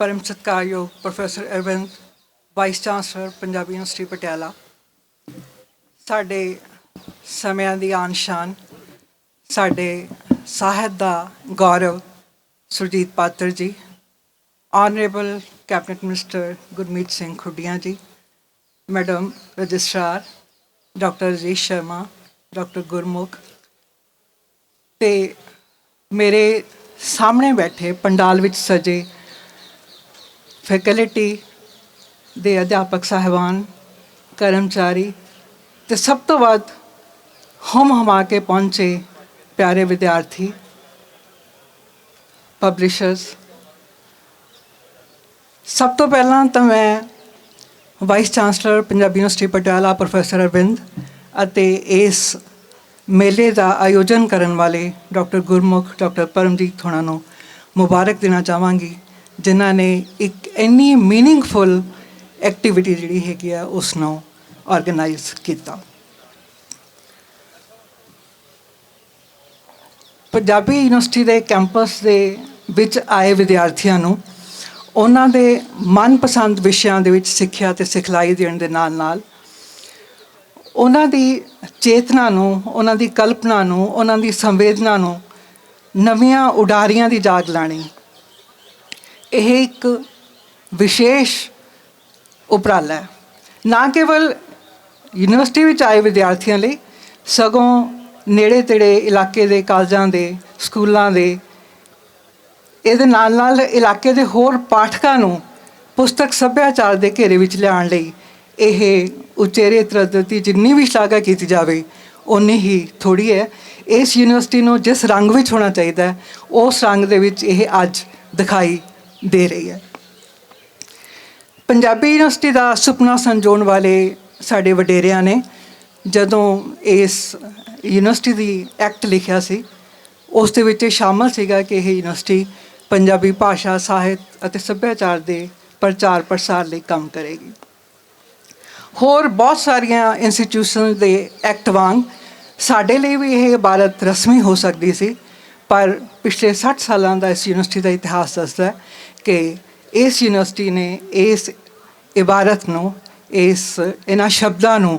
ਪਰਮ ਸਤਿਕਾਰਯੋਗ professor Arvind vice chancellor Punjabi university Patiala ਸਾਡੇ ਸਮਿਆਂ ਦੀ ਆਨ ਸ਼ਾਨ, ਸਾਡੇ ਸਾਹਿਤ ਦਾ ਗੌਰਵ Surjit Patar ji honourable cabinet minister Gurmeet Singh Khuddian ji, madam registrar doctor Rajesh Sharma, doctor Gurmukh ਤੇ ਮੇਰੇ ਸਾਹਮਣੇ ਬੈਠੇ ਪੰਡਾਲ ਵਿੱਚ ਸਜੇ ਫੈਕਲਟੀ ਦੇ ਅਧਿਆਪਕ ਸਾਹਿਬਾਨ, ਕਰਮਚਾਰੀ ਤੇ ਸਭ ਤੋਂ ਵੱਧ ਹਮ ਹਮਾ ਕੇ ਪਹੁੰਚੇ ਪਿਆਰੇ ਵਿਦਿਆਰਥੀ ਪਬਲਿਸ਼ਰਸ ਸਭ ਤੋਂ ਪਹਿਲਾਂ ਤਾਂ ਮੈਂ vice chancellor Punjabi university Patiala professor Arvind ਅਤੇ ਇਸ ਮੇਲੇ ਦਾ ਆਯੋਜਨ ਕਰਨ ਵਾਲੇ ਡਾਕਟਰ ਗੁਰਮੁਖ ਡਾਕਟਰ ਪਰਮਜੀਤ ਹੋਣਾ ਨੂੰ ਮੁਬਾਰਕ ਦੇਣਾ ਚਾਹਾਂਗੀ। ਜਿਨ੍ਹਾਂ ਨੇ ਇੱਕ ਇੰਨੀ ਮੀਨਿੰਗਫੁਲ ਐਕਟੀਵਿਟੀ ਜਿਹੜੀ ਹੈਗੀ ਆ ਉਸ ਨੂੰ ਆਰਗੇਨਾਈਜ਼ ਕੀਤਾ। ਪੰਜਾਬੀ ਯੂਨੀਵਰਸਿਟੀ ਦੇ ਕੈਂਪਸ ਦੇ ਵਿੱਚ ਆਏ ਵਿਦਿਆਰਥੀਆਂ ਨੂੰ ਉਹਨਾਂ ਦੇ ਮਨਪਸੰਦ ਵਿਸ਼ਿਆਂ ਦੇ ਵਿੱਚ ਸਿੱਖਿਆ ਤੇ ਸਿਖਲਾਈ ਦੇਣ ਦੇ ਨਾਲ ਨਾਲ ਉਹਨਾਂ ਦੀ ਚੇਤਨਾ ਨੂੰ, ਉਹਨਾਂ ਦੀ ਕਲਪਨਾ ਨੂੰ, ਉਹਨਾਂ ਦੀ ਸੰਵੇਦਨਾ ਨੂੰ ਨਵੀਆਂ ਉਡਾਰੀਆਂ ਦੀ ਜਾਗ ਲਾਣੀ ਇਹ ਇੱਕ ਵਿਸ਼ੇਸ਼ ਉਪਰਾਲਾ ਹੈ। ਨਾ ਕੇਵਲ ਯੂਨੀਵਰਸਿਟੀ ਵਿੱਚ ਆਏ ਵਿਦਿਆਰਥੀਆਂ ਲਈ, ਸਗੋਂ ਨੇੜੇ ਤੇੜੇ ਇਲਾਕੇ ਦੇ ਕਾਲਜਾਂ ਦੇ, ਸਕੂਲਾਂ ਦੇ, ਇਹਦੇ ਨਾਲ ਨਾਲ ਇਲਾਕੇ ਦੇ ਹੋਰ ਪਾਠਕਾਂ ਨੂੰ ਪੁਸਤਕ ਸੱਭਿਆਚਾਰ ਦੇ ਘੇਰੇ ਵਿੱਚ ਲਿਆਉਣ ਲਈ ਇਹ ਉਚੇਰੇ ਤਰੱਦਤੀ ਜਿੰਨੀ ਵੀ ਸ਼ਲਾਘਾ ਕੀਤੀ ਜਾਵੇ ਉਨੀ ਹੀ ਥੋੜੀ ਹੈ। ਇਸ ਯੂਨੀਵਰਸਿਟੀ ਨੂੰ ਜਿਸ ਰੰਗ ਵਿੱਚ ਹੋਣਾ ਚਾਹੀਦਾ ਉਸ ਰੰਗ ਦੇ ਵਿੱਚ ਇਹ ਅੱਜ ਦਿਖਾਈ ਦੇ ਰਹੀ ਹੈ। ਪੰਜਾਬੀ ਯੂਨੀਵਰਸਿਟੀ ਦਾ ਸੁਪਨਾ ਸੰਜੋਣ ਵਾਲੇ ਸਾਡੇ ਵਡੇਰਿਆਂ ਨੇ ਜਦੋਂ ਇਸ ਯੂਨੀਵਰਸਿਟੀ ਦੀ ਐਕਟ ਲਿਖਿਆ ਸੀ, ਉਸ ਦੇ ਵਿੱਚ ਇਹ ਸ਼ਾਮਲ ਸੀਗਾ ਕਿ ਇਹ ਯੂਨੀਵਰਸਿਟੀ ਪੰਜਾਬੀ ਭਾਸ਼ਾ, ਸਾਹਿਤ ਅਤੇ ਸੱਭਿਆਚਾਰ ਦੇ ਪ੍ਰਚਾਰ ਪ੍ਰਸਾਰ ਲਈ ਕੰਮ ਕਰੇਗੀ। ਹੋਰ ਬਹੁਤ ਸਾਰੀਆਂ ਇੰਸਟੀਟਿਊਸ਼ਨ ਦੇ ਐਕਟ ਵਾਂਗ ਸਾਡੇ ਲਈ ਵੀ ਇਹ ਇਬਾਰਤ ਰਸਮੀ ਹੋ ਸਕਦੀ ਸੀ, ਪਰ ਪਿਛਲੇ 60 ਸਾਲਾਂ ਦਾ ਇਸ ਯੂਨੀਵਰਸਿਟੀ ਦਾ ਇਤਿਹਾਸ ਦੱਸਦਾ ਹੈ ਕਿ ਇਸ ਯੂਨੀਵਰਸਿਟੀ ਨੇ ਇਸ ਇਬਾਰਤ ਨੂੰ, ਇਸ ਇਹਨਾਂ ਸ਼ਬਦਾਂ ਨੂੰ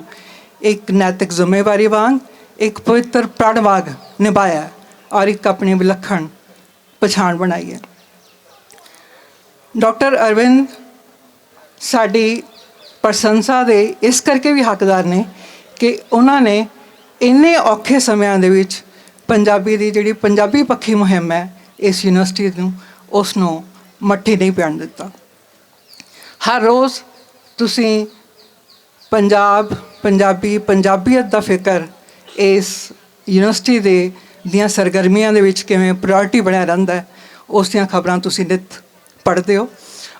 ਇੱਕ ਨੈਤਿਕ ਜ਼ਿੰਮੇਵਾਰੀ ਵਾਂਗ, ਇੱਕ ਪਵਿੱਤਰ ਪ੍ਰਣ ਵਾਂਗ ਨਿਭਾਇਆ ਔਰ ਇੱਕ ਆਪਣੀ ਵਿਲੱਖਣ ਪਛਾਣ ਬਣਾਈ ਹੈ। ਡਾਕਟਰ ਅਰਵਿੰਦ, ਸਾਡੀ ਪ੍ਰਸ਼ੰਸਾ ਦੇ ਇਸ ਕਰਕੇ ਵੀ ਹੱਕਦਾਰ ਨੇ ਕਿ ਉਹਨਾਂ ਨੇ ਇੰਨੇ ਔਖੇ ਸਮਿਆਂ ਦੇ ਵਿੱਚ ਪੰਜਾਬੀ ਦੀ ਜਿਹੜੀ ਪੰਜਾਬੀ ਪੱਖੀ ਮੁਹਿੰਮ ਹੈ ਇਸ ਯੂਨੀਵਰਸਿਟੀ ਨੂੰ ਉਸ ਨੂੰ ਮੱਠੀ ਨਹੀਂ ਪੈਣ ਦਿੱਤਾ। ਹਰ ਰੋਜ਼ ਤੁਸੀਂ ਪੰਜਾਬ, ਪੰਜਾਬੀ, ਪੰਜਾਬੀਅਤ ਦਾ ਫਿਕਰ ਇਸ ਯੂਨੀਵਰਸਿਟੀ ਦੇ ਦੀਆਂ ਸਰਗਰਮੀਆਂ ਦੇ ਵਿੱਚ ਕਿਵੇਂ ਪ੍ਰਾਇੋਰਟੀ ਬਣਿਆ ਰਹਿੰਦਾ ਉਸ ਦੀਆਂ ਖਬਰਾਂ ਤੁਸੀਂ ਨਿਤ ਪੜ੍ਹਦੇ ਹੋ।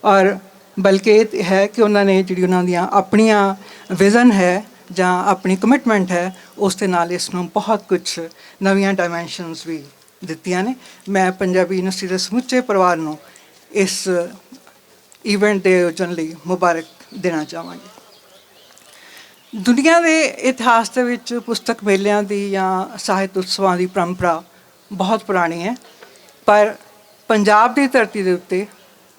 ਔਰ ਬਲਕਿ ਇਹ ਹੈ ਕਿ ਉਹਨਾਂ ਨੇ ਜਿਹੜੀ ਉਹਨਾਂ ਦੀਆਂ ਆਪਣੀਆਂ ਵਿਜ਼ਨ ਹੈ ਜਾਂ ਆਪਣੀ ਕਮਿਟਮੈਂਟ ਹੈ, ਉਸ ਦੇ ਨਾਲ ਇਸ ਨੂੰ ਬਹੁਤ ਕੁਝ ਨਵੀਆਂ ਡਾਈਮੈਂਸ਼ਨਸ ਵੀ ਦਿੱਤੀਆਂ ਨੇ। ਮੈਂ ਪੰਜਾਬੀ ਯੂਨੀਵਰਸਿਟੀ ਦੇ ਸਮੁੱਚੇ ਪਰਿਵਾਰ ਨੂੰ ਇਸ ਇਵੈਂਟ ਦੇ ਆਯੋਜਨ ਲਈ ਮੁਬਾਰਕ ਦੇਣਾ ਚਾਹਾਂਗੀ। ਦੁਨੀਆ ਦੇ ਇਤਿਹਾਸ ਦੇ ਵਿੱਚ ਪੁਸਤਕ ਮੇਲਿਆਂ ਦੀ ਜਾਂ ਸਾਹਿਤ ਉਤਸਵਾਂ ਦੀ ਪਰੰਪਰਾ ਬਹੁਤ ਪੁਰਾਣੀ ਹੈ। ਪਰ ਪੰਜਾਬ ਦੀ ਧਰਤੀ ਦੇ ਉੱਤੇ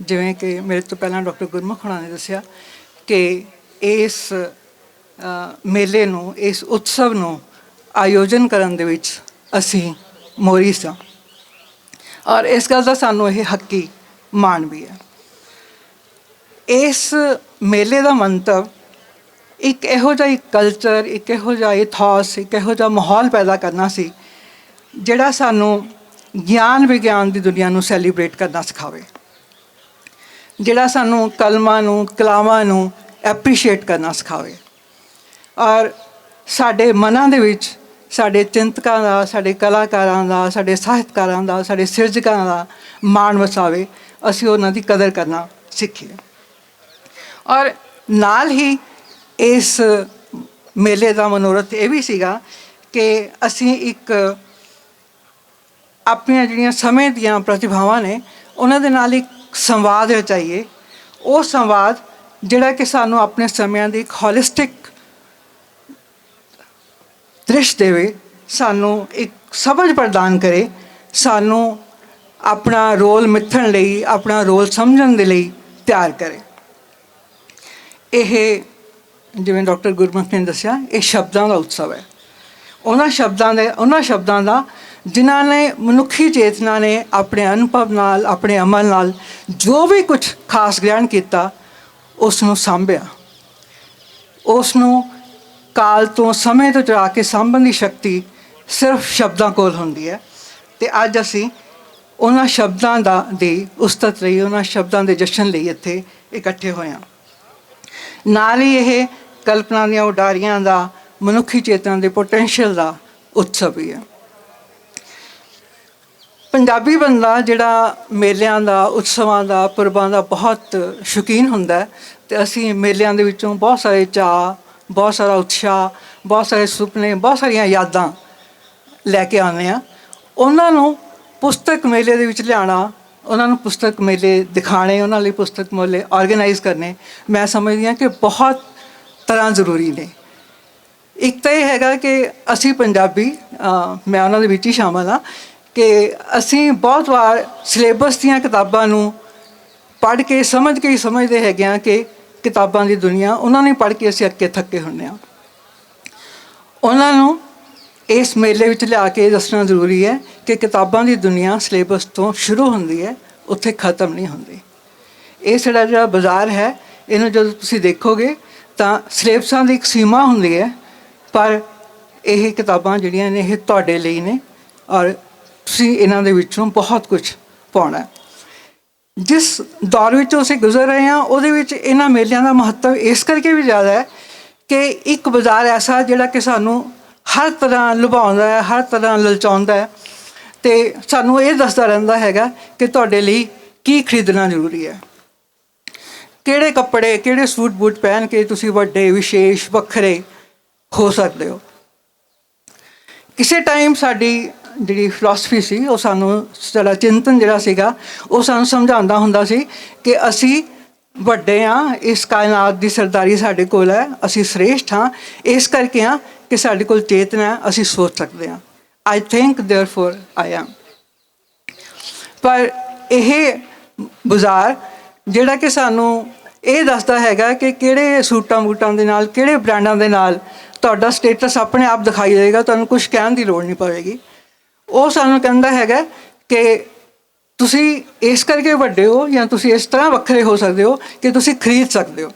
ਜਿਵੇਂ ਕਿ ਮੇਰੇ ਤੋਂ ਪਹਿਲਾਂ ਡਾਕਟਰ ਗੁਰਮੁਖ ਹੋਣਾ ਨੇ ਦੱਸਿਆ ਕਿ ਇਸ ਮੇਲੇ ਨੂੰ, ਇਸ ਉਤਸਵ ਨੂੰ ਆਯੋਜਨ ਕਰਨ ਦੇ ਵਿੱਚ ਅਸੀਂ ਮੋਰੀ ਸਾਂ। ਔਰ ਇਸ ਗੱਲ ਦਾ ਸਾਨੂੰ ਇਹ ਹੱਕੀ ਮਾਣ ਵੀ ਹੈ। ਇਸ ਮੇਲੇ ਦਾ ਮੰਤਵ ਇੱਕ ਇਹੋ ਜਿਹਾ ਕਲਚਰ ਇੱਕ ਇਹੋ ਜਿਹਾ ਇਥੋਸ ਇੱਕ ਇਹੋ ਜਿਹਾ ਮਾਹੌਲ ਪੈਦਾ ਕਰਨਾ ਸੀ, ਜਿਹੜਾ ਸਾਨੂੰ ਗਿਆਨ ਵਿਗਿਆਨ ਦੀ ਦੁਨੀਆ ਨੂੰ ਸੈਲੀਬ੍ਰੇਟ ਕਰਨਾ ਸਿਖਾਵੇ, ਜਿਹੜਾ ਸਾਨੂੰ ਕਲਮਾਂ ਨੂੰ, ਕਲਾਵਾਂ ਨੂੰ ਐਪਰੀਸ਼ੀਏਟ ਕਰਨਾ ਸਿਖਾਵੇ। ਔਰ ਸਾਡੇ ਮਨਾਂ ਦੇ ਵਿੱਚ, ਸਾਡੇ ਚਿੰਤਕਾਂ ਦਾ, ਸਾਡੇ ਕਲਾਕਾਰਾਂ ਦਾ, ਸਾਡੇ ਸਾਹਿਤਕਾਰਾਂ ਦਾ, ਸਾਡੇ ਸਿਰਜਕਾਂ ਦਾ ਮਾਣ ਵਸਾਵੇ ਅਸੀਂ ਉਹਨਾਂ ਦੀ ਕਦਰ ਕਰਨਾ ਸਿੱਖੀਏ ਔਰ ਨਾਲ ਹੀ ਇਸ ਮੇਲੇ ਦਾ ਮਨੋਰਥ ਇਹ ਵੀ ਸੀਗਾ ਕਿ ਅਸੀਂ ਇੱਕ ਆਪਣੀਆਂ ਜਿਹੜੀਆਂ ਸਮੇਂ ਦੀਆਂ ਪ੍ਰਤਿਭਾਵਾਂ ਨੇ, ਉਹਨਾਂ ਦੇ ਨਾਲ ਇੱਕ ਸੰਵਾਦ ਰਚਾਈਏ। ਉਹ ਸੰਵਾਦ ਜਿਹੜਾ ਕਿ ਸਾਨੂੰ ਆਪਣੇ ਸਮਿਆਂ ਦੀ ਇੱਕ ਹੋਲਿਸਟਿਕ ਦ੍ਰਿਸ਼ ਦੇਵੇ, ਸਾਨੂੰ ਇੱਕ ਸਮਝ ਪ੍ਰਦਾਨ ਕਰੇ, ਸਾਨੂੰ ਆਪਣਾ ਰੋਲ ਮਿੱਥਣ ਲਈ, ਆਪਣਾ ਰੋਲ ਸਮਝਣ ਦੇ ਲਈ ਤਿਆਰ ਕਰੇ। ਇਹ ਜਿਵੇਂ ਡਾਕਟਰ ਗੁਰਮੁਖ ਨੇ ਦੱਸਿਆ, ਇਹ ਸ਼ਬਦਾਂ ਦਾ ਉਤਸਵ ਹੈ। ਉਹਨਾਂ ਸ਼ਬਦਾਂ ਦੇ, ਉਹਨਾਂ ਸ਼ਬਦਾਂ ਦਾ ਜਿਨ੍ਹਾਂ ਨੇ ਮਨੁੱਖੀ ਚੇਤਨਾ ਨੇ ਆਪਣੇ ਅਨੁਭਵ ਨਾਲ, ਆਪਣੇ ਅਮਲ ਨਾਲ ਜੋ ਵੀ ਕੁਝ ਖਾਸ ਗ੍ਰਹਿਣ ਕੀਤਾ ਉਸ ਨੂੰ ਸਾਂਭਿਆ। ਉਸ ਨੂੰ ਕਾਲ ਤੋਂ ਸਮੇਂ ਤੋਂ ਚੜਾ ਕੇ ਸਾਂਭਣ ਦੀ ਸ਼ਕਤੀ ਸਿਰਫ ਸ਼ਬਦਾਂ ਕੋਲ ਹੁੰਦੀ ਹੈ। ਤੇ ਅੱਜ ਅਸੀਂ ਉਹਨਾਂ ਸ਼ਬਦਾਂ ਦਾ ਦੀ ਉਸਤਤ ਲਈ, ਉਹਨਾਂ ਸ਼ਬਦਾਂ ਦੇ ਜਸ਼ਨ ਲਈ ਇੱਥੇ ਇਕੱਠੇ ਹੋਏ ਹਾਂ। ਨਾਲ ਹੀ ਇਹ ਕਲਪਨਾ ਦੀਆਂ ਉਡਾਰੀਆਂ ਦਾ, ਮਨੁੱਖੀ ਚੇਤਨਾ ਦੇ ਪੋਟੈਂਸ਼ੀਅਲ ਦਾ ਉਤਸਵ ਹੀ ਹੈ। ਪੰਜਾਬੀ ਬੰਦਾ ਜਿਹੜਾ ਮੇਲਿਆਂ ਦਾ, ਉਤਸਵਾਂ ਦਾ, ਪੁਰਬਾਂ ਦਾ ਬਹੁਤ ਸ਼ੌਕੀਨ ਹੁੰਦਾ ਹੈ ਤੇ ਅਸੀਂ ਮੇਲਿਆਂ ਦੇ ਵਿੱਚੋਂ ਬਹੁਤ ਸਾਰੇ ਚਾਅ, ਬਹੁਤ ਸਾਰਾ ਉਤਸ਼ਾਹ, ਬਹੁਤ ਸਾਰੇ ਸੁਪਨੇ, ਬਹੁਤ ਸਾਰੀਆਂ ਯਾਦਾਂ ਲੈ ਕੇ ਆਉਂਦੇ ਆ ਉਹਨਾਂ ਨੂੰ ਪੁਸਤਕ ਮੇਲੇ ਦੇ ਵਿੱਚ ਲਿਆਣਾ ਉਹਨਾਂ ਨੂੰ ਪੁਸਤਕ ਮੇਲੇ ਦਿਖਾਣੇ ਉਹਨਾਂ ਲਈ ਪੁਸਤਕ ਮੇਲੇ ਆਰਗੇਨਾਈਜ਼ ਕਰਨੇ, ਮੈਂ ਸਮਝਦੀ ਹਾਂ ਕਿ ਬਹੁਤ ਤਰ੍ਹਾਂ ਜ਼ਰੂਰੀ ਨੇ। ਇੱਕ ਤਾਂ ਇਹ ਹੈਗਾ ਕਿ ਅਸੀਂ ਪੰਜਾਬੀ ਮੈਂ ਉਹਨਾਂ ਦੇ ਵਿੱਚ ਹੀ ਸ਼ਾਮਲ ਹਾਂ ਕਿ ਅਸੀਂ ਬਹੁਤ ਵਾਰ ਸਿਲੇਬਸ ਦੀਆਂ ਕਿਤਾਬਾਂ ਨੂੰ ਪੜ੍ਹ ਕੇ, ਸਮਝ ਕੇ ਹੀ ਸਮਝਦੇ ਹੈਗੇ ਆ ਕਿ ਕਿਤਾਬਾਂ ਦੀ ਦੁਨੀਆ, ਉਹਨਾਂ ਨੇ ਪੜ੍ਹ ਕੇ ਅਸੀਂ ਅੱਕੇ ਥੱਕੇ ਹੁੰਨੇ ਆ ਉਹਨਾਂ ਨੂੰ ਇਸ ਮੇਲੇ ਵਿੱਚ ਲਿਆ ਕੇ ਦੱਸਣਾ ਜ਼ਰੂਰੀ ਹੈ ਕਿ ਕਿਤਾਬਾਂ ਦੀ ਦੁਨੀਆ ਸਿਲੇਬਸ ਤੋਂ ਸ਼ੁਰੂ ਹੁੰਦੀ ਹੈ, ਉੱਥੇ ਖਤਮ ਨਹੀਂ ਹੁੰਦੀ। ਇਹ ਸਾਡਾ ਜਿਹੜਾ ਬਾਜ਼ਾਰ ਹੈ, ਇਹਨੂੰ ਜਦੋਂ ਤੁਸੀਂ ਦੇਖੋਗੇ ਤਾਂ ਸਿਲੇਬਸਾਂ ਦੀ ਇੱਕ ਸੀਮਾ ਹੁੰਦੀ ਹੈ, ਪਰ ਇਹ ਕਿਤਾਬਾਂ ਜਿਹੜੀਆਂ ਨੇ, ਇਹ ਤੁਹਾਡੇ ਲਈ ਨੇ ਔਰ ਤੁਸੀਂ ਇਹਨਾਂ ਦੇ ਵਿੱਚੋਂ ਬਹੁਤ ਕੁਝ ਪਾਉਣਾ ਜਿਸ ਦੌਰ ਵਿੱਚੋਂ ਅਸੀਂ ਗੁਜ਼ਰ ਰਹੇ ਹਾਂ, ਉਹਦੇ ਵਿੱਚ ਇਹਨਾਂ ਮੇਲਿਆਂ ਦਾ ਮਹੱਤਵ ਇਸ ਕਰਕੇ ਵੀ ਜ਼ਿਆਦਾ ਹੈ ਕਿ ਇੱਕ ਬਾਜ਼ਾਰ ਐਸਾ ਜਿਹੜਾ ਕਿ ਸਾਨੂੰ ਹਰ ਤਰ੍ਹਾਂ ਲੁਭਾਉਂਦਾ ਹੈ, ਹਰ ਤਰ੍ਹਾਂ ਲਲਚਾਉਂਦਾ ਹੈ ਤੇ ਸਾਨੂੰ ਇਹ ਦੱਸਦਾ ਰਹਿੰਦਾ ਹੈਗਾ ਕਿ ਤੁਹਾਡੇ ਲਈ ਕੀ ਖਰੀਦਣਾ ਜ਼ਰੂਰੀ ਹੈ। ਕਿਹੜੇ ਕੱਪੜੇ, ਕਿਹੜੇ ਸੂਟ ਬੂਟ ਪਹਿਨ ਕੇ ਤੁਸੀਂ ਵੱਡੇ, ਵਿਸ਼ੇਸ਼, ਵੱਖਰੇ ਹੋ ਸਕਦੇ ਹੋ। ਕਿਸੇ ਟਾਈਮ ਸਾਡੀ ਜਿਹੜੀ ਫਿਲਾਸਫੀ ਸੀ, ਉਹ ਸਾਨੂੰ ਸਾਡਾ ਚਿੰਤਨ ਜਿਹੜਾ ਸੀਗਾ, ਉਹ ਸਾਨੂੰ ਸਮਝਾਉਂਦਾ ਹੁੰਦਾ ਸੀ ਕਿ ਅਸੀਂ ਵੱਡੇ ਆ ਇਸ ਕਾਇਨਾਤ ਦੀ ਸਰਦਾਰੀ ਸਾਡੇ ਕੋਲ ਹੈ, ਅਸੀਂ ਸ੍ਰੇਸ਼ਟ ਹਾਂ, ਇਸ ਕਰਕੇ ਆ ਕਿ ਸਾਡੇ ਕੋਲ ਚੇਤਨਾ ਹੈ ਅਸੀਂ ਸੋਚ ਸਕਦੇ ਹਾਂ I think therefore I am ਪਰ ਇਹ ਬਾਜ਼ਾਰ ਜਿਹੜਾ ਕਿ ਸਾਨੂੰ ਇਹ ਦੱਸਦਾ ਹੈਗਾ ਕਿ ਕਿਹੜੇ ਸੂਟਾਂ ਬੂਟਾਂ ਦੇ ਨਾਲ ਕਿਹੜੇ ਬ੍ਰਾਂਡਾਂ ਦੇ ਨਾਲ ਤੁਹਾਡਾ ਸਟੇਟਸ ਆਪਣੇ ਆਪ ਦਿਖਾਈ ਦੇਗਾ ਤੁਹਾਨੂੰ ਕੁਝ ਕਹਿਣ ਦੀ ਲੋੜ ਨਹੀਂ ਪਵੇਗੀ ਉਹ ਸਾਨੂੰ ਕਹਿੰਦਾ ਹੈਗਾ ਕਿ ਤੁਸੀਂ ਇਸ ਕਰਕੇ ਵੱਡੇ ਹੋ ਜਾਂ ਤੁਸੀਂ ਇਸ ਤਰ੍ਹਾਂ ਵੱਖਰੇ ਹੋ ਸਕਦੇ ਹੋ ਕਿ ਤੁਸੀਂ ਖਰੀਦ ਸਕਦੇ ਹੋ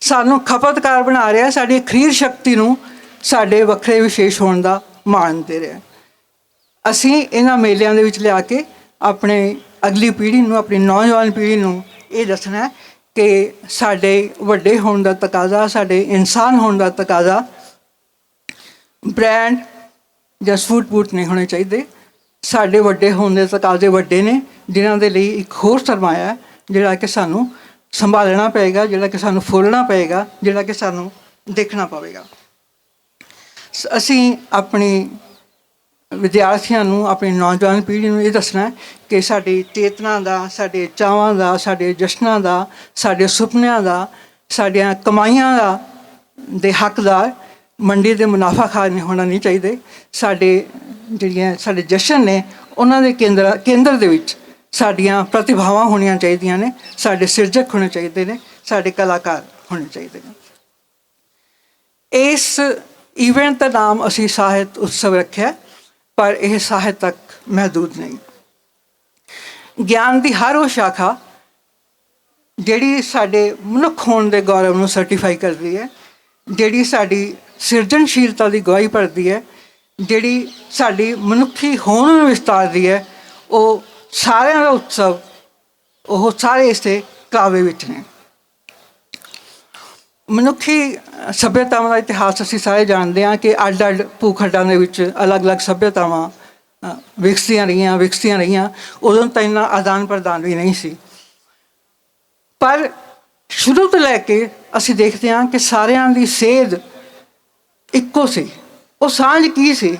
ਸਾਨੂੰ ਖਪਤਕਾਰ ਬਣਾ ਰਿਹਾ ਸਾਡੀ ਖਰੀਦ ਸ਼ਕਤੀ ਨੂੰ ਸਾਡੇ ਵੱਖਰੇ ਵਿਸ਼ੇਸ਼ ਹੋਣ ਦਾ ਮਾਣ ਦੇ ਰਿਹਾ ਅਸੀਂ ਇਹਨਾਂ ਮੇਲਿਆਂ ਦੇ ਵਿੱਚ ਲਿਆ ਕੇ ਆਪਣੇ ਅਗਲੀ ਪੀੜ੍ਹੀ ਨੂੰ, ਆਪਣੀ ਨੌਜਵਾਨ ਪੀੜ੍ਹੀ ਨੂੰ ਇਹ ਦੱਸਣਾ ਕਿ ਸਾਡੇ ਵੱਡੇ ਹੋਣ ਦਾ ਤਕਾਜ਼ਾ, ਸਾਡੇ ਇਨਸਾਨ ਹੋਣ ਦਾ ਤਕਾਜ਼ਾ ਬ੍ਰਾਂਡ ਜਾਂ ਸੂਟ ਬੂਟ ਨਹੀਂ ਹੋਣੇ ਚਾਹੀਦੇ। ਸਾਡੇ ਵੱਡੇ ਹੋਣ ਦੇ ਤਕਾਜ਼ੇ ਵੱਡੇ ਨੇ, ਜਿਨ੍ਹਾਂ ਦੇ ਲਈ ਇੱਕ ਹੋਰ ਸਰਮਾਇਆ ਹੈ, ਜਿਹੜਾ ਕਿ ਸਾਨੂੰ ਸੰਭਾਲਣਾ ਪਏਗਾ, ਜਿਹੜਾ ਕਿ ਸਾਨੂੰ ਫੋਲਣਾ ਪਏਗਾ, ਜਿਹੜਾ ਕਿ ਸਾਨੂੰ ਦੇਖਣਾ ਪਵੇਗਾ। ਅਸੀਂ ਆਪਣੀ ਵਿਦਿਆਰਥੀਆਂ ਨੂੰ, ਆਪਣੀ ਨੌਜਵਾਨ ਪੀੜ੍ਹੀ ਨੂੰ ਇਹ ਦੱਸਣਾ ਕਿ ਸਾਡੀ ਚੇਤਨਾ ਦਾ, ਸਾਡੇ ਚਾਵਾਂ ਦਾ, ਸਾਡੇ ਜਸ਼ਨਾਂ ਦਾ, ਸਾਡੇ ਸੁਪਨਿਆਂ ਦਾ, ਸਾਡੀਆਂ ਕਮਾਈਆਂ ਦਾ, ਦੇ ਹੱਕਦਾਰ ਮੰਡੀ ਦੇ ਮੁਨਾਫਾਖਾਰ ਨਹੀਂ ਹੋਣਾ ਨਹੀਂ ਚਾਹੀਦੇ। ਸਾਡੇ ਜਿਹੜੀਆਂ ਸਾਡੇ ਜਸ਼ਨ ਨੇ, ਉਹਨਾਂ ਦੇ ਕੇਂਦਰ ਕੇਂਦਰ ਦੇ ਵਿੱਚ ਸਾਡੀਆਂ ਪ੍ਰਤਿਭਾਵਾਂ ਹੋਣੀਆਂ ਚਾਹੀਦੀਆਂ ਨੇ, ਸਾਡੇ ਸਿਰਜਕ ਹੋਣੇ ਚਾਹੀਦੇ ਨੇ, ਸਾਡੇ ਕਲਾਕਾਰ ਹੋਣੇ ਚਾਹੀਦੇ ਨੇ। ਇਸ ਇਵੈਂਟ ਦਾ ਨਾਮ ਅਸੀਂ ਸਾਹਿਤ ਉਤਸਵ ਰੱਖਿਆ, ਪਰ ਇਹ ਸਾਹਿਤ ਤੱਕ ਮਹਦੂਦ ਨਹੀਂ। ਗਿਆਨ ਦੀ ਹਰ ਉਹ ਸ਼ਾਖਾ ਜਿਹੜੀ ਸਾਡੇ ਮਨੁੱਖ ਹੋਣ ਦੇ ਗੌਰਵ ਨੂੰ ਸਰਟੀਫਾਈ ਕਰਦੀ ਹੈ, ਜਿਹੜੀ ਸਾਡੀ ਸਿਰਜਣਸ਼ੀਲਤਾ ਦੀ ਗਵਾਹੀ ਭਰਦੀ ਹੈ, ਜਿਹੜੀ ਸਾਡੀ ਮਨੁੱਖੀ ਹੋਣ ਨੂੰ ਵਿਸਤਾਰਦੀ ਹੈ, ਉਹ ਸਾਰਿਆਂ ਦਾ ਉਤਸਵ, ਉਹ ਸਾਰੇ ਇਸੇ ਕਾਵੇ ਵਿੱਚ ਨੇ। ਮਨੁੱਖੀ ਸਭਿਅਤਾਵਾਂ ਦਾ ਇਤਿਹਾਸ ਅਸੀਂ ਸਾਰੇ ਜਾਣਦੇ ਹਾਂ ਕਿ ਅੱਡ-ਅੱਡ ਭੂਖੰਡਾਂ ਦੇ ਵਿੱਚ ਅਲੱਗ-ਅਲੱਗ ਸਭਿਅਤਾਵਾਂ ਅ, ਵਿਕਸੀਆਂ ਰਹੀਆਂ ਵਿਕਸੀਆਂ ਰਹੀਆਂ। ਉਦੋਂ ਤਾਂ ਇੰਨਾ ਆਦਾਨ ਪ੍ਰਦਾਨ ਵੀ ਨਹੀਂ ਸੀ। ਪਰ ਸ਼ੁਰੂ ਤੋਂ ਲੈ ਕੇ ਅਸੀਂ ਦੇਖਦੇ ਹਾਂ ਕਿ ਸਾਰਿਆਂ ਦੀ ਸੇਧ ਇੱਕੋ ਸੀ। ਉਹ ਸਾਂਝ ਕੀ ਸੀ?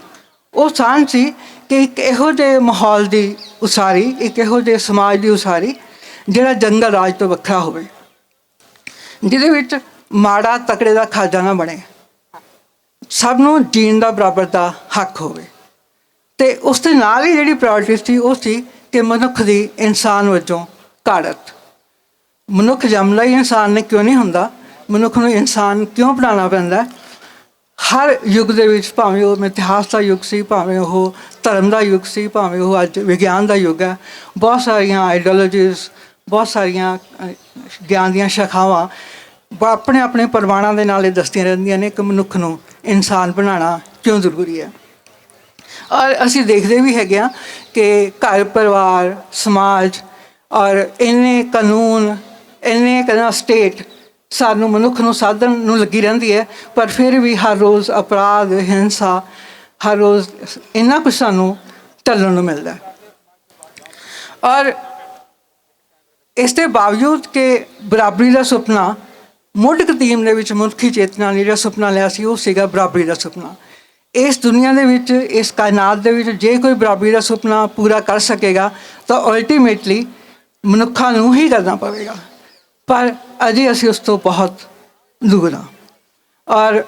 ਉਹ ਸਾਂਝ ਸੀ ਕਿ ਇੱਕ ਇਹੋ ਜਿਹੇ ਮਾਹੌਲ ਦੀ ਉਸਾਰੀ ਇੱਕ ਇਹੋ ਜਿਹੇ ਸਮਾਜ ਦੀ ਉਸਾਰੀ ਜਿਹੜਾ ਜੰਗਲ ਰਾਜ ਤੋਂ ਵੱਖਰਾ ਹੋਵੇ। ਜਿਹਦੇ ਵਿੱਚ ਮਾੜਾ ਤਕੜੇ ਦਾ ਖਾਜਾ ਨਾ ਬਣੇ। ਸਭ ਨੂੰ ਜੀਣ ਦਾ ਬਰਾਬਰ ਦਾ ਹੱਕ ਹੋਵੇ। ਤੇ ਉਸ ਦੇ ਨਾਲ ਹੀ ਜਿਹੜੀ ਪ੍ਰਾਇੋਰਟੀ ਸੀ, ਉਹ ਸੀ ਕਿ ਮਨੁੱਖ ਦੀ ਇਨਸਾਨ ਵਜੋਂ ਕਾੜਤ। ਮਨੁੱਖ ਜੰਮ ਹੀ ਇਨਸਾਨ ਨੇ ਕਿਉਂ ਨਹੀਂ ਹੁੰਦਾ? ਮਨੁੱਖ ਨੂੰ ਇਨਸਾਨ ਕਿਉਂ ਬਣਾਉਣਾ ਪੈਂਦਾ? ਹਰ ਯੁੱਗ ਦੇ ਵਿੱਚ ਭਾਵੇਂ ਉਹ ਇਤਿਹਾਸ ਦਾ ਯੁੱਗ ਸੀ, ਭਾਵੇਂ ਉਹ ਧਰਮ ਦਾ ਯੁੱਗ ਸੀ, ਭਾਵੇਂ ਉਹ ਅੱਜ ਵਿਗਿਆਨ ਦਾ ਯੁੱਗ ਹੈ, ਬਹੁਤ ਸਾਰੀਆਂ ਆਈਡੀਓਲੋਜੀਜ਼ ਬਹੁਤ ਸਾਰੀਆਂ ਗਿਆਨ ਦੀਆਂ ਸ਼ਾਖਾਵਾਂ ਆਪਣੇ ਆਪਣੇ ਪ੍ਰਮਾਣਾਂ ਦੇ ਨਾਲ ਇਹ ਦੱਸਦੀਆਂ ਰਹਿੰਦੀਆਂ ਨੇ ਕਿ ਮਨੁੱਖ ਨੂੰ ਇਨਸਾਨ ਬਣਾਉਣਾ ਕਿਉਂ ਜ਼ਰੂਰੀ ਹੈ। ਔਰ ਅਸੀਂ ਦੇਖਦੇ ਵੀ ਹੈਗੇ ਆ ਕਿ ਘਰ, ਪਰਿਵਾਰ, ਸਮਾਜ ਔਰ ਇੰਨੇ ਕਾਨੂੰਨ, ਇੰਨੇ ਕਹਿੰਦਾ ਸਟੇਟ ਸਾਨੂੰ ਮਨੁੱਖ ਨੂੰ ਸਾਧਨ ਨੂੰ ਲੱਗੀ ਰਹਿੰਦੀ ਹੈ, ਪਰ ਫਿਰ ਵੀ ਹਰ ਰੋਜ਼ ਅਪਰਾਧ, ਹਿੰਸਾ, ਹਰ ਰੋਜ਼ ਇੰਨਾ ਕੁਝ ਸਾਨੂੰ ਢਲਣ ਨੂੰ ਮਿਲਦਾ ਔਰ ਇਸ ਦੇ ਬਾਵਜੂਦ ਕਿ ਬਰਾਬਰੀ ਦਾ ਸੁਪਨਾ ਮੁੱਢ ਕਦੀਮ ਦੇ ਵਿੱਚ ਮਨੁੱਖੀ ਚੇਤਨਾ ਨੇ ਜਿਹੜਾ ਸੁਪਨਾ ਲਿਆ ਸੀ, ਉਹ ਸੀਗਾ ਬਰਾਬਰੀ ਦਾ ਸੁਪਨਾ। ਇਸ ਦੁਨੀਆ ਦੇ ਵਿੱਚ, ਇਸ ਕਾਇਨਾਤ ਦੇ ਵਿੱਚ ਜੇ ਕੋਈ ਬਰਾਬਰੀ ਦਾ ਸੁਪਨਾ ਪੂਰਾ ਕਰ ਸਕੇਗਾ, ਤਾਂ ਅਲਟੀਮੇਟਲੀ ਮਨੁੱਖਾਂ ਨੂੰ ਹੀ ਕਰਨਾ ਪਵੇਗਾ। ਪਰ ਅਜੇ ਅਸੀਂ ਉਸ ਤੋਂ ਬਹੁਤ ਦੂਰ ਹਾਂ। ਔਰ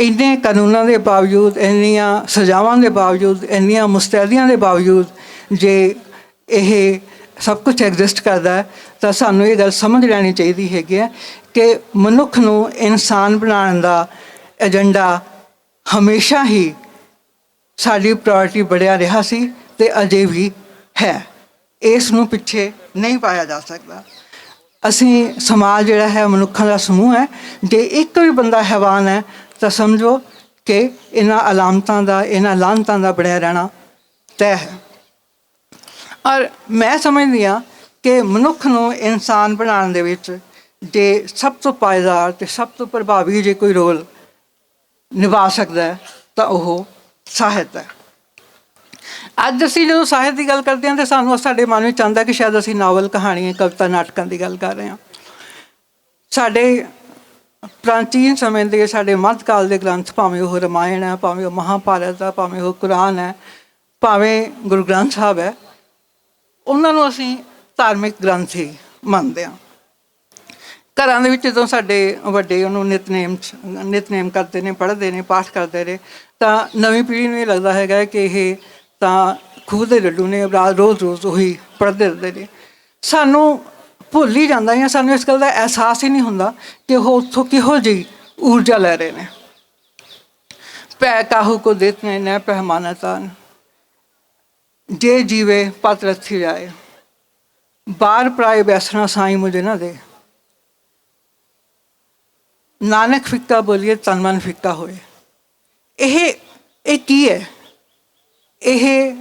ਇੰਨੇ ਕਾਨੂੰਨਾਂ ਦੇ ਬਾਵਜੂਦ, ਇੰਨੀਆਂ ਸਜ਼ਾਵਾਂ ਦੇ ਬਾਵਜੂਦ, ਇੰਨੀਆਂ ਮੁਸਤੈਦੀਆਂ ਦੇ ਬਾਵਜੂਦ ਜੇ ਇਹ ਸਭ ਕੁਝ ਐਗਜ਼ਿਸਟ ਕਰਦਾ ਹੈ, ਤਾਂ ਸਾਨੂੰ ਇਹ ਗੱਲ ਸਮਝ ਲੈਣੀ ਚਾਹੀਦੀ ਹੈਗੀ ਹੈ ਕਿ ਮਨੁੱਖ ਨੂੰ ਇਨਸਾਨ ਬਣਾਉਣ ਦਾ ਏਜੰਡਾ ਹਮੇਸ਼ਾ ਹੀ ਸਾਡੀ ਪ੍ਰਾਇੋਰਟੀ ਬੜਿਆ ਰਿਹਾ ਸੀ ਤੇ ਅਜੇ ਵੀ ਹੈ। ਇਸ ਨੂੰ ਪਿੱਛੇ ਨਹੀਂ ਪਾਇਆ ਜਾ ਸਕਦਾ। ਅਸੀਂ ਸਮਾਜ ਜਿਹੜਾ ਹੈ, ਮਨੁੱਖਾਂ ਦਾ ਸਮੂਹ ਹੈ, ਜੇ ਇੱਕ ਵੀ ਬੰਦਾ ਹੈਵਾਨ ਹੈ, ਤਾਂ ਸਮਝੋ ਕਿ ਇਹਨਾਂ ਅਲਾਮਤਾਂ ਦਾ, ਇਹਨਾਂ ਲਾਂਤਾਂ ਦਾ ਬੜਿਆ ਰਹਿਣਾ ਤੈਅ ਹੈ। ਔਰ ਮੈਂ ਸਮਝਦੀ ਹਾਂ ਕਿ ਮਨੁੱਖ ਨੂੰ ਇਨਸਾਨ ਬਣਾਉਣ ਦੇ ਵਿੱਚ ਜੇ ਸਭ ਤੋਂ ਪਾਇਦਾਰ ਤੇ ਸਭ ਤੋਂ ਪ੍ਰਭਾਵੀ ਜੇ ਕੋਈ ਰੋਲ ਨਿਭਾ ਸਕਦਾ ਹੈ, ਤਾਂ ਉਹ ਸਾਹਿਤ ਹੈ। ਅੱਜ ਅਸੀਂ ਜਦੋਂ ਸਾਹਿਤ ਦੀ ਗੱਲ ਕਰਦੇ ਹਾਂ ਤੇ ਸਾਨੂੰ ਸਾਡੇ ਮਨ ਵਿੱਚ ਆਉਂਦਾ ਕਿ ਸ਼ਾਇਦ ਅਸੀਂ ਨਾਵਲ, ਕਹਾਣੀਆਂ, ਕਵਿਤਾ, ਨਾਟਕਾਂ ਦੀ ਗੱਲ ਕਰ ਰਹੇ ਹਾਂ। ਸਾਡੇ ਪ੍ਰਾਚੀਨ ਸਮੇਂ ਦੇ ਸਾਡੇ ਮੱਧਕਾਲ ਦੇ ਗ੍ਰੰਥ ਭਾਵੇਂ ਉਹ ਰਮਾਇਣ ਹੈ, ਭਾਵੇਂ ਉਹ ਮਹਾਭਾਰਤ ਹੈ, ਭਾਵੇਂ ਉਹ ਕੁਰਾਨ ਹੈ, ਭਾਵੇਂ ਗੁਰੂ ਗ੍ਰੰਥ ਸਾਹਿਬ ਹੈ, ਉਹਨਾਂ ਨੂੰ ਅਸੀਂ ਧਾਰਮਿਕ ਗ੍ਰੰਥ ਹੀ ਮੰਨਦੇ ਹਾਂ। ਘਰਾਂ ਦੇ ਵਿੱਚ ਜਦੋਂ ਸਾਡੇ ਵੱਡੇ ਉਹਨੂੰ ਨਿਤਨੇਮ ਚ- ਨਿਤਨੇਮ ਕਰਦੇ ਨੇ, ਪੜ੍ਹਦੇ ਨੇ, ਪਾਠ ਕਰਦੇ ਨੇ, ਤਾਂ ਨਵੀਂ ਪੀੜ੍ਹੀ ਨੂੰ ਇਹ ਲੱਗਦਾ ਹੈਗਾ ਕਿ ਇਹ ਤਾਂ ਖੂਹ ਦੇ ਲੱਡੂ ਨੇ, ਰਾਤ ਰੋਜ਼ ਰੋਜ਼ ਉਹੀ ਪੜ੍ਹਦੇ ਰਹਿੰਦੇ ਨੇ। ਸਾਨੂੰ ਭੁੱਲ ਹੀ ਜਾਂਦਾ ਜਾਂ ਸਾਨੂੰ ਇਸ ਗੱਲ ਦਾ ਅਹਿਸਾਸ ਹੀ ਨਹੀਂ ਹੁੰਦਾ ਕਿ ਉਹ ਉੱਥੋਂ ਕਿਹੋ ਜਿਹੀ ਊਰਜਾ ਲੈ ਰਹੇ ਨੇ। ਪੈ ਕਾਹੂ ਕੋ ਦੇਤਨੇ ਨ ਪਹਿਮਾਨਤਾਨ ਜੇ ਜੀਵੇ ਪਤ ਰੱਥੀ ਜਾਏ, ਬਾਰ ਪ੍ਰਾਏ ਬੈਸਣਾ ਸਾਈ ਮੁਝੇ ਨਾ ਦੇ। ਨਾਨਕ ਫਿੱਕਾ ਬੋਲੀਏ, ਤਨ ਮਨ ਫਿੱਕਾ ਹੋਏ। ਇਹ ਇਹ ਕੀ ਹੈ? ਇਹ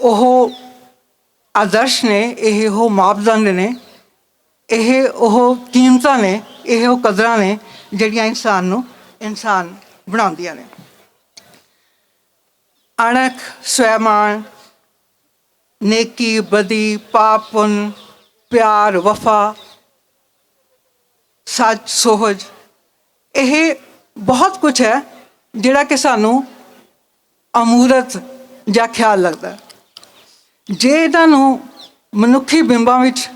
ਉਹ ਆਦਰਸ਼ ਨੇ, ਇਹ ਉਹ ਮਾਪਦੰਡ ਨੇ, ਇਹ ਉਹ ਕੀਮਤਾਂ ਨੇ, ਇਹ ਉਹ ਕਦਰਾਂ ਨੇ, ਜਿਹੜੀਆਂ ਇਨਸਾਨ ਨੂੰ ਇਨਸਾਨ ਬਣਾਉਂਦੀਆਂ ਨੇ। ਅਣਖ, ਸਵੈਮਾਨ, ਨੇਕੀ, ਬਦੀ ਪਾਪ ਪੁੰਨ ਪਿਆਰ, ਵਫਾ ਸੱਚ ਸੋਹਜ। ਇਹ ਬਹੁਤ ਕੁਝ ਹੈ ਜਿਹੜਾ ਕਿ ਸਾਨੂੰ ਅਮੂਰਤ ਜਾਂ ਖਿਆਲ ਲੱਗਦਾ ਜੇ ਇਹਨਾਂ ਨੂੰ ਮਨੁੱਖੀ ਬਿੰਬਾਂ ਵਿੱਚ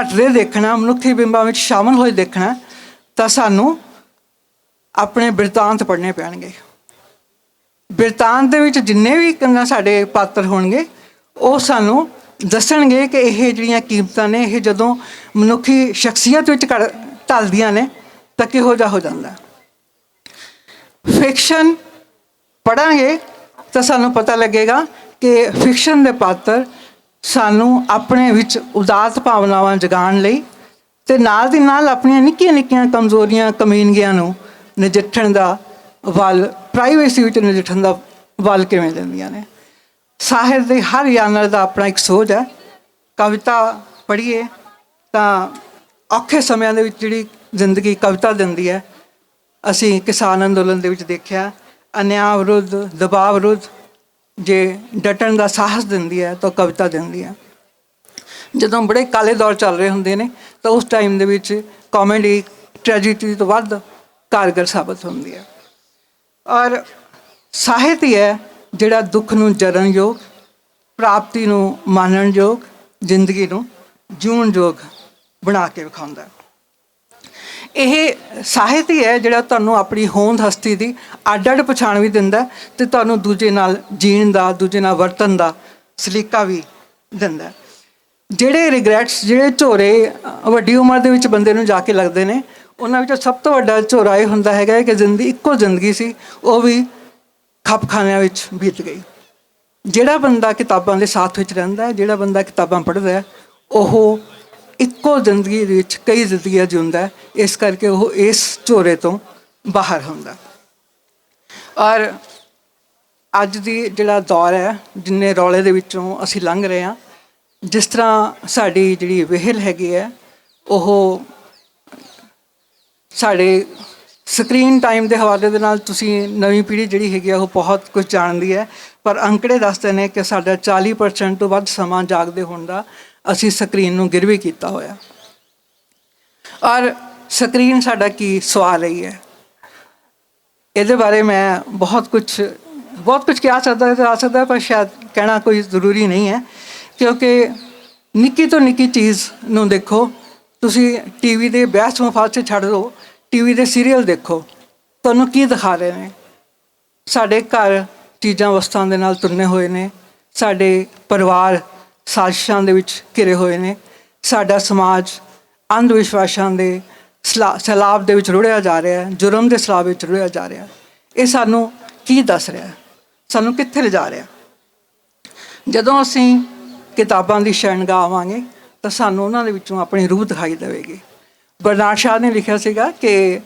ਘਟਦੇ ਦੇਖਣਾ, ਮਨੁੱਖੀ ਬਿੰਬਾਂ ਵਿੱਚ ਸ਼ਾਮਲ ਹੋਏ ਦੇਖਣਾ, ਤਾਂ ਸਾਨੂੰ ਆਪਣੇ ਬਿਰਤਾਂਤ ਪੜ੍ਹਨੇ ਪੈਣਗੇ। ਬਿਰਤਾਂਤ ਦੇ ਵਿੱਚ ਜਿੰਨੇ ਵੀ ਕੰਨਾਂ ਸਾਡੇ ਪਾਤਰ ਹੋਣਗੇ, ਉਹ ਸਾਨੂੰ ਦੱਸਣਗੇ ਕਿ ਇਹ ਜਿਹੜੀਆਂ ਕੀਮਤਾਂ ਨੇ, ਇਹ ਜਦੋਂ ਮਨੁੱਖੀ ਸ਼ਖਸੀਅਤ ਵਿੱਚ ਘੜ- ਢਲਦੀਆਂ ਨੇ, ਤਾਂ ਕਿਹੋ ਜਿਹਾ ਹੋ ਜਾਂਦਾ? ਫਿਕਸ਼ਨ ਪੜਾਂਗੇ ਤਾਂ ਸਾਨੂੰ ਪਤਾ ਲੱਗੇਗਾ ਕਿ ਫਿਕਸ਼ਨ ਦੇ ਪਾਤਰ ਸਾਨੂੰ ਆਪਣੇ ਵਿੱਚ ਉਦਾਸ ਭਾਵਨਾਵਾਂ ਜਗਾਉਣ ਲਈ ਤੇ ਨਾਲ ਦੀ ਨਾਲ ਆਪਣੀਆਂ ਨਿੱਕੀਆਂ ਨਿੱਕੀਆਂ ਕਮਜ਼ੋਰੀਆਂ ਕਮੀਨਗੀਆਂ ਨੂੰ ਨਜਿੱਠਣ ਦਾ ਵੱਲ ਪ੍ਰਾਈਵੇਸੀ ਵਿੱਚ ਨਜਿੱਠਣ ਦਾ ਵੱਲ ਕਿਵੇਂ ਦਿੰਦੀਆਂ ਨੇ? ਸਾਹਿਤ ਦੇ ਹਰ ਜਾਨਰ ਦਾ ਆਪਣਾ ਇੱਕ ਸੋਝ ਹੈ। ਕਵਿਤਾ ਪੜ੍ਹੀਏ ਤਾਂ ਔਖੇ ਸਮਿਆਂ ਦੇ ਵਿੱਚ ਜਿਹੜੀ ਜ਼ਿੰਦਗੀ ਕਵਿਤਾ ਦਿੰਦੀ ਹੈ, ਅਸੀਂ ਕਿਸਾਨ ਅੰਦੋਲਨ ਦੇ ਵਿੱਚ ਦੇਖਿਆ, ਅਨਿਆਂ ਵਿਰੁੱਧ, ਦਬਾਅ ਵਿਰੁੱਧ ਜੇ ਡਟਣ ਦਾ ਸਾਹਸ ਦਿੰਦੀ ਹੈ ਤਾਂ ਕਵਿਤਾ ਦਿੰਦੀ ਹੈ। ਜਦੋਂ ਬੜੇ ਕਾਲੇ ਦੌਰ ਚੱਲ ਰਹੇ ਹੁੰਦੇ ਨੇ ਤਾਂ ਉਸ ਟਾਈਮ ਦੇ ਵਿੱਚ ਕਾਮੇਡੀ, ਟ੍ਰੈਜੇਡੀ ਤੋਂ ਵੱਧ ਕਾਰਗਰ ਸਾਬਤ ਹੁੰਦੀ ਹੈ। ਔਰ ਸਾਹਿਤ ਹੀ ਹੈ ਜਿਹੜਾ ਦੁੱਖ ਨੂੰ ਜਰਨ ਯੋਗ ਪ੍ਰਾਪਤੀ ਨੂੰ ਮਾਨਣ ਯੋਗ ਜ਼ਿੰਦਗੀ ਨੂੰ ਜੂਣ ਯੋਗ ਬਣਾ ਕੇ ਵਿਖਾਉਂਦਾ ਇਹ ਸਾਹਿਤ ਹੀ ਹੈ ਜਿਹੜਾ ਤੁਹਾਨੂੰ ਆਪਣੀ ਹੋਂਦ ਹਸਤੀ ਦੀ ਅੱਡ ਅੱਡ ਪਛਾਣ ਵੀ ਦਿੰਦਾ ਹੈ ਤੇ ਤੁਹਾਨੂੰ ਦੂਜੇ ਨਾਲ ਜੀਣ ਦਾ, ਦੂਜੇ ਨਾਲ ਵਰਤਨ ਦਾ ਸਲੀਕਾ ਵੀ ਦਿੰਦਾ ਜਿਹੜੇ ਰਿਗਰੈਟਸ ਜਿਹੜੇ ਝੋਰੇ ਵੱਡੀ ਉਮਰ ਦੇ ਵਿੱਚ ਬੰਦੇ ਨੂੰ ਜਾ ਕੇ ਲੱਗਦੇ ਨੇ, ਉਹਨਾਂ ਵਿੱਚੋਂ ਸਭ ਤੋਂ ਵੱਡਾ ਝੋਰਾ ਇਹ ਹੁੰਦਾ ਹੈਗਾ ਕਿ ਜ਼ਿੰਦਗੀ, ਇੱਕੋ ਜ਼ਿੰਦਗੀ ਸੀ, ਉਹ ਵੀ ਖਪਖਾਨਿਆਂ ਵਿੱਚ ਬੀਤ ਗਈ। ਜਿਹੜਾ ਬੰਦਾ ਕਿਤਾਬਾਂ ਦੇ ਸਾਥ ਵਿੱਚ ਰਹਿੰਦਾ ਹੈ, ਜਿਹੜਾ ਬੰਦਾ ਕਿਤਾਬਾਂ ਪੜ੍ਹਦਾ ਹੈ, ਉਹ ਇੱਕੋ ਜ਼ਿੰਦਗੀ ਦੇ ਵਿੱਚ ਕਈ ਜ਼ਿੰਦਗੀਆਂ ਜਿਉਂਦਾ ਇਸ ਕਰਕੇ ਉਹ ਇਸ ਝੋਰੇ ਤੋਂ ਬਾਹਰ ਹੁੰਦਾ। ਔਰ ਅੱਜ ਦੀ ਜਿਹੜਾ ਦੌਰ ਹੈ, ਜਿੰਨੇ ਰੌਲੇ ਦੇ ਵਿੱਚੋਂ ਅਸੀਂ ਲੰਘ ਰਹੇ ਹਾਂ, ਜਿਸ ਤਰ੍ਹਾਂ ਸਾਡੀ ਜਿਹੜੀ ਵਿਹਲ ਹੈਗੀ ਹੈ, ਉਹ ਸਾਡੇ ਸਕਰੀਨ ਟਾਈਮ ਦੇ ਹਵਾਲੇ ਦੇ ਨਾਲ ਤੁਸੀਂ ਨਵੀਂ ਪੀੜ੍ਹੀ ਜਿਹੜੀ ਹੈਗੀ ਆ, ਉਹ ਬਹੁਤ ਕੁਝ ਜਾਣਦੀ ਹੈ। ਪਰ ਅੰਕੜੇ ਦੱਸਦੇ ਨੇ ਕਿ ਸਾਡਾ 40% ਤੋਂ ਵੱਧ ਸਮਾਂ ਜਾਗਦੇ ਹੋਣ ਦਾ ਅਸੀਂ ਸਕਰੀਨ ਨੂੰ ਗਿਰਵੀ ਕੀਤਾ ਹੋਇਆ। ਔਰ ਸਕਰੀਨ ਸਾਡਾ ਕੀ ਸਵਾਲ ਹੀ ਹੈ ਇਹਦੇ ਬਾਰੇ ਮੈਂ ਬਹੁਤ ਕੁਝ ਬਹੁਤ ਕੁਝ ਕਿਹਾ ਸਕਦਾ ਹੈ ਆ ਸਕਦਾ ਪਰ ਸ਼ਾਇਦ ਕਹਿਣਾ ਕੋਈ ਜ਼ਰੂਰੀ ਨਹੀਂ ਹੈ। ਕਿਉਂਕਿ ਨਿੱਕੀ ਤੋਂ ਨਿੱਕੀ ਚੀਜ਼ ਨੂੰ ਦੇਖੋ, ਤੁਸੀਂ ਟੀਵੀ ਦੇ ਬਹਿਸ ਮੁਫਾਸੇ ਛੱਡ ਦਿਓ ਟੀਵੀ ਦੇ ਸੀਰੀਅਲ ਦੇਖੋ, ਤੁਹਾਨੂੰ ਕੀ ਦਿਖਾ ਰਹੇ ਨੇ? ਸਾਡੇ ਘਰ ਚੀਜ਼ਾਂ, ਵਸਤਾਂ ਦੇ ਨਾਲ ਤੁਰਨੇ ਹੋਏ ਨੇ। ਸਾਡੇ ਪਰਿਵਾਰ ਸਾਜ਼ਿਸ਼ਾਂ ਦੇ ਵਿੱਚ ਘਿਰੇ ਹੋਏ ਨੇ। ਸਾਡਾ ਸਮਾਜ ਅੰਧ ਵਿਸ਼ਵਾਸਾਂ ਦੇ ਸਲਾ- ਸੈਲਾਬ ਦੇ ਵਿੱਚ ਰੁੜਿਆ ਜਾ ਰਿਹਾ ਹੈ, ਜੁਰਮ ਦੇ ਸਲਾਬ ਵਿੱਚ ਰੁੜਿਆ ਜਾ ਰਿਹਾ ਹੈ। ਇਹ ਸਾਨੂੰ ਕੀ ਦੱਸ ਰਿਹਾ ਹੈ? ਸਾਨੂੰ ਕਿੱਥੇ ਲਿਜਾ ਰਿਹਾ ਜਦੋਂ ਅਸੀਂ ਕਿਤਾਬਾਂ ਦੀ ਸ਼ਰਣਗਾਹ ਆਵਾਂਗੇ, ਤਾਂ ਸਾਨੂੰ ਉਹਨਾਂ ਦੇ ਵਿੱਚੋਂ ਆਪਣੀ ਰੂਹ ਦਿਖਾਈ ਦੇਵੇਗੀ। ਬਰਨਾਰਡ ਸ਼ਾਹ ਨੇ ਲਿਖਿਆ ਸੀਗਾ ਕਿ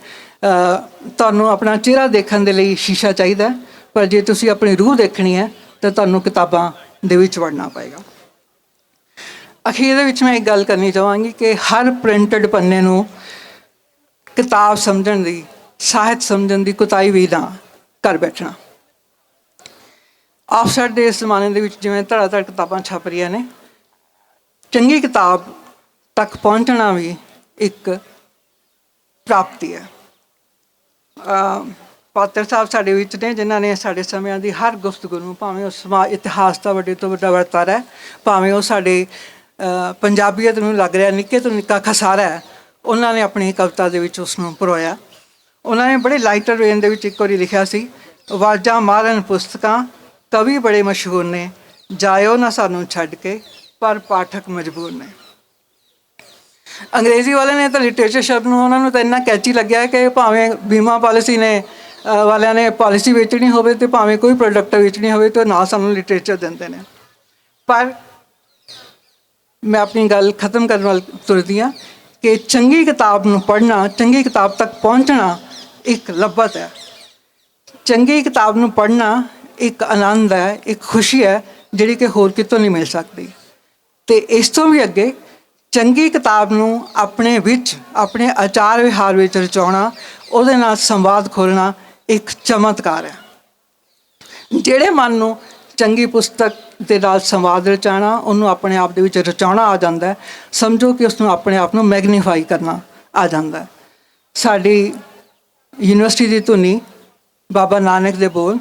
ਤੁਹਾਨੂੰ ਆਪਣਾ ਚਿਹਰਾ ਦੇਖਣ ਦੇ ਲਈ ਸ਼ੀਸ਼ਾ ਚਾਹੀਦਾ ਪਰ ਜੇ ਤੁਸੀਂ ਆਪਣੀ ਰੂਹ ਦੇਖਣੀ ਹੈ, ਤਾਂ ਤੁਹਾਨੂੰ ਕਿਤਾਬਾਂ ਦੇ ਵਿੱਚ ਵੜਨਾ ਪਏਗਾ। ਅਖੀਰ ਦੇ ਵਿੱਚ ਮੈਂ ਇੱਕ ਗੱਲ ਕਰਨੀ ਚਾਹਾਂਗੀ ਕਿ ਹਰ ਪ੍ਰਿੰਟਡ ਪੰਨੇ ਨੂੰ ਕਿਤਾਬ ਸਮਝਣ ਦੀ, ਸਾਹਿਤ ਸਮਝਣ ਦੀ ਕੁਤਾਈ ਵੀ ਨਾ ਕਰ ਬੈਠਣਾ। ਆਫਸੈਟ ਦੇ ਇਸ ਜ਼ਮਾਨੇ ਦੇ ਵਿੱਚ ਜਿਵੇਂ ਧੜਾ ਧੜ ਕਿਤਾਬਾਂ ਛਪ ਰਹੀਆਂ ਨੇ, ਚੰਗੀ ਕਿਤਾਬ ਤੱਕ ਪਹੁੰਚਣਾ ਵੀ ਇੱਕ ਪ੍ਰਾਪਤੀ ਹੈ। ਪਾਤਰ ਸਾਹਿਬ ਸਾਡੇ ਵਿੱਚ ਨੇ, ਜਿਨ੍ਹਾਂ ਨੇ ਸਾਡੇ ਸਮਿਆਂ ਦੀ ਹਰ ਗੁਫ਼ਤਗੂ ਨੂੰ ਭਾਵੇਂ ਉਹ ਸਮਾ, ਇਤਿਹਾਸ ਦਾ ਵੱਡੇ ਤੋਂ ਵੱਡਾ ਵਰਤਾਰਾ ਹੈ, ਭਾਵੇਂ ਉਹ ਸਾਡੇ ਪੰਜਾਬੀਅਤ ਨੂੰ ਲੱਗ ਰਿਹਾ, ਨਿੱਕੇ ਤੋਂ ਨਿੱਕਾ ਖਸਾਰਾ ਹੈ, ਉਹਨਾਂ ਨੇ ਆਪਣੀ ਕਵਿਤਾ ਦੇ ਵਿੱਚ ਉਸ ਨੂੰ ਪਰੋਇਆ ਉਹਨਾਂ ਨੇ ਬੜੇ ਲਾਈਟਰ ਵੇਨ ਦੇ ਵਿੱਚ ਇੱਕ ਵਾਰੀ ਲਿਖਿਆ ਸੀ, ਵਾਜਾਂ ਮਾਰਨ ਪੁਸਤਕਾਂ, ਕਵੀ ਬੜੇ ਮਸ਼ਹੂਰ ਨੇ, ਜਾਇਓ ਨਾ ਸਾਨੂੰ ਛੱਡ ਕੇ, ਪਰ ਪਾਠਕ ਮਜਬੂਰ ਨੇ। ਅੰਗਰੇਜ਼ੀ ਵਾਲਿਆਂ ਨੇ ਤਾਂ ਲਿਟਰੇਚਰ ਸ਼ਬਦ ਨੂੰ ਉਹਨਾਂ ਨੂੰ ਤਾਂ ਇੰਨਾ ਕੈਚੀ ਲੱਗਿਆ ਕਿ ਭਾਵੇਂ ਬੀਮਾ ਪਾਲਿਸੀ ਨੇ ਅਹ, ਵਾਲਿਆਂ ਨੇ ਪਾਲਿਸੀ ਵੇਚਣੀ ਹੋਵੇ ਤੇ ਭਾਵੇਂ ਕੋਈ ਪ੍ਰੋਡਕਟ ਵੇਚਣੀ ਹੋਵੇ ਤਾਂ ਨਾ ਸਾਨੂੰ ਲਿਟਰੇਚਰ ਦਿੰਦੇ ਨੇ। ਪਰ ਮੈਂ ਆਪਣੀ ਗੱਲ ਖਤਮ ਕਰਨ ਵੱਲ ਤੁਰਦੀ ਹਾਂ ਕਿ ਚੰਗੀ ਕਿਤਾਬ ਨੂੰ ਪੜ੍ਹਨਾ ਚੰਗੀ ਕਿਤਾਬ ਤੱਕ ਪਹੁੰਚਣਾ ਇੱਕ ਲੱਭਤ ਹੈ। ਚੰਗੀ ਕਿਤਾਬ ਨੂੰ ਪੜ੍ਹਨਾ ਇੱਕ ਆਨੰਦ ਹੈ ਇੱਕ ਖੁਸ਼ੀ ਹੈ ਜਿਹੜੀ ਕਿ ਹੋਰ ਕਿਤੋਂ ਨਹੀਂ ਮਿਲ ਸਕਦੀ। ਤੇ ਇਸ ਤੋਂ ਵੀ ਅੱਗੇ ਚੰਗੀ ਕਿਤਾਬ ਨੂੰ ਆਪਣੇ ਵਿੱਚ, ਆਪਣੇ ਆਚਾਰ ਵਿਹਾਰ ਵਿੱਚ ਰਚਾਉਣਾ, ਉਹਦੇ ਨਾਲ ਸੰਵਾਦ ਖੋਲਣਾ ਇੱਕ ਚਮਤਕਾਰ ਹੈ। ਜਿਹੜੇ ਮਨ ਨੂੰ ਚੰਗੀ ਪੁਸਤਕ ਦੇ ਨਾਲ ਸੰਵਾਦ ਰਚਾਉਣਾ, ਉਹਨੂੰ ਆਪਣੇ ਆਪ ਦੇ ਵਿੱਚ ਰਚਾਉਣਾ ਆ ਜਾਂਦਾ ਹੈ, ਸਮਝੋ ਕਿ ਉਸ ਨੂੰ ਆਪਣੇ ਆਪ ਨੂੰ ਮੈਗਨੀਫਾਈ ਕਰਨਾ ਆ ਜਾਂਦਾ ਹੈ। ਸਾਡੀ ਯੂਨੀਵਰਸਿਟੀ ਦੀ ਧੁਨੀ ਬਾਬਾ ਨਾਨਕ ਦੇ ਬੋਲ,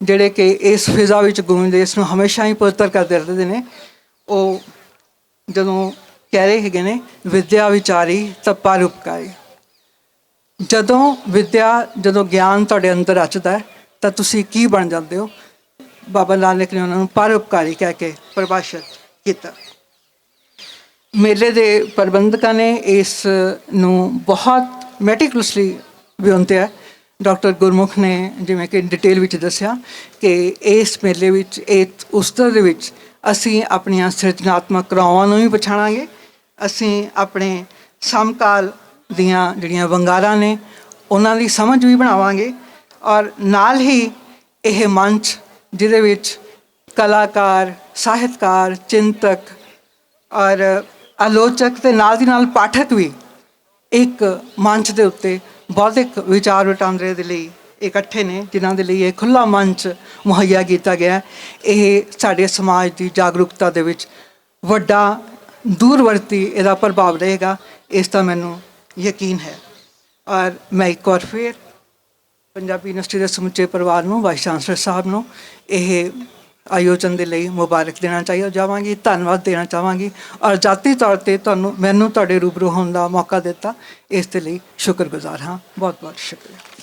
ਜਿਹੜੇ ਕਿ ਇਸ ਫਿਜ਼ਾ ਵਿੱਚ ਗੂੰਜਦੇ ਇਸ ਨੂੰ ਹਮੇਸ਼ਾ ਹੀ ਪਵਿੱਤਰ ਕਰਦੇ ਰਹਿੰਦੇ ਨੇ, ਉਹ ਜਦੋਂ ਕਹਿ ਰਹੇ ਹੈਗੇ ਨੇ, ਵਿਦਿਆ ਵਿਚਾਰੀ ਤਪਾ ਰੂਪਕਾਰੀ ਜਦੋਂ ਵਿਦਿਆ, ਜਦੋਂ ਗਿਆਨ ਤੁਹਾਡੇ ਅੰਦਰ ਰਚਦਾ ਤਾਂ ਤੁਸੀਂ ਕੀ ਬਣ ਜਾਂਦੇ ਹੋ? ਬਾਬਾ ਨਾਨਕ ਨੇ ਉਹਨਾਂ ਨੂੰ ਪਰਉਪਕਾਰੀ ਕਹਿ ਕੇ ਪਰਿਭਾਸ਼ਿਤ ਕੀਤਾ। ਮੇਲੇ ਦੇ ਪ੍ਰਬੰਧਕਾਂ ਨੇ ਇਸ ਨੂੰ ਬਹੁਤ ਮੈਟਿਕੂਲਸਲੀ ਵਿਉਂਤਿਆ ਡਾਕਟਰ ਗੁਰਮੁਖ ਨੇ ਜਿਵੇਂ ਕਿ ਡਿਟੇਲ ਵਿੱਚ ਦੱਸਿਆ ਕਿ ਇਸ ਮੇਲੇ ਵਿੱਚ, ਇਸ ਉਸਤਰ ਦੇ ਵਿੱਚ ਅਸੀਂ ਆਪਣੀਆਂ ਸਿਰਜਣਾਤਮਕ ਕਰਾਵਾਂ ਨੂੰ ਵੀ ਪਛਾਣਾਂਗੇ ਅਸੀਂ ਆਪਣੇ ਸਮਕਾਲ ਦੀਆਂ ਜਿਹੜੀਆਂ ਵੰਗਾਰਾਂ ਨੇ, ਉਹਨਾਂ ਦੀ ਸਮਝ ਵੀ ਬਣਾਵਾਂਗੇ ਔਰ ਨਾਲ ਹੀ ਇਹ ਮੰਚ ਜਿਹਦੇ ਵਿੱਚ ਕਲਾਕਾਰ, ਸਾਹਿਤਕਾਰ, ਚਿੰਤਕ ਔਰ ਆਲੋਚਕ ਤੇ ਨਾਲ ਦੀ ਨਾਲ ਪਾਠਕ ਵੀ ਇੱਕ ਮੰਚ ਦੇ ਉੱਤੇ ਬੌਧਿਕ ਵਿਚਾਰ ਵਟਾਂਦਰੇ ਦੇ ਲਈ ਇਕੱਠੇ ਨੇ, ਜਿਨ੍ਹਾਂ ਦੇ ਲਈ ਇਹ ਖੁੱਲਾ ਮੰਚ ਮੁਹੱਈਆ ਕੀਤਾ ਗਿਆ। ਇਹ ਸਾਡੇ ਸਮਾਜ ਦੀ ਜਾਗਰੂਕਤਾ ਦੇ ਵਿੱਚ ਵੱਡਾ ਦੂਰਵਰਤੀ ਇਹਦਾ ਪ੍ਰਭਾਵ ਰਹੇਗਾ, ਇਸ ਦਾ ਮੈਨੂੰ ਯਕੀਨ ਹੈ। ਔਰ ਮੈਂ ਇੱਕ ਵਾਰ ਫਿਰ ਪੰਜਾਬੀ ਯੂਨੀਵਰਸਿਟੀ ਦੇ ਸਮੁੱਚੇ ਪਰਿਵਾਰ ਨੂੰ ਵਾਈਸ ਚਾਂਸਲਰ ਸਾਹਿਬ ਨੂੰ ਇਹ ਆਯੋਜਨ ਦੇ ਲਈ ਮੁਬਾਰਕ ਦੇਣਾ ਚਾਹੀਦਾ ਜਾਵਾਂਗੀ, ਧੰਨਵਾਦ ਦੇਣਾ ਚਾਹਾਂਗੀ। ਔਰ ਜਾਤੀ ਤੌਰ ਤੇ ਤੁਹਾਨੂੰ, ਮੈਨੂੰ ਤੁਹਾਡੇ ਰੂਬਰੂ ਹੋਣ ਦਾ ਮੌਕਾ ਦਿੱਤਾ, ਇਸ ਦੇ ਲਈ ਸ਼ੁਕਰਗੁਜ਼ਾਰ ਹਾਂ। ਬਹੁਤ ਬਹੁਤ ਸ਼ੁਕਰੀਆ।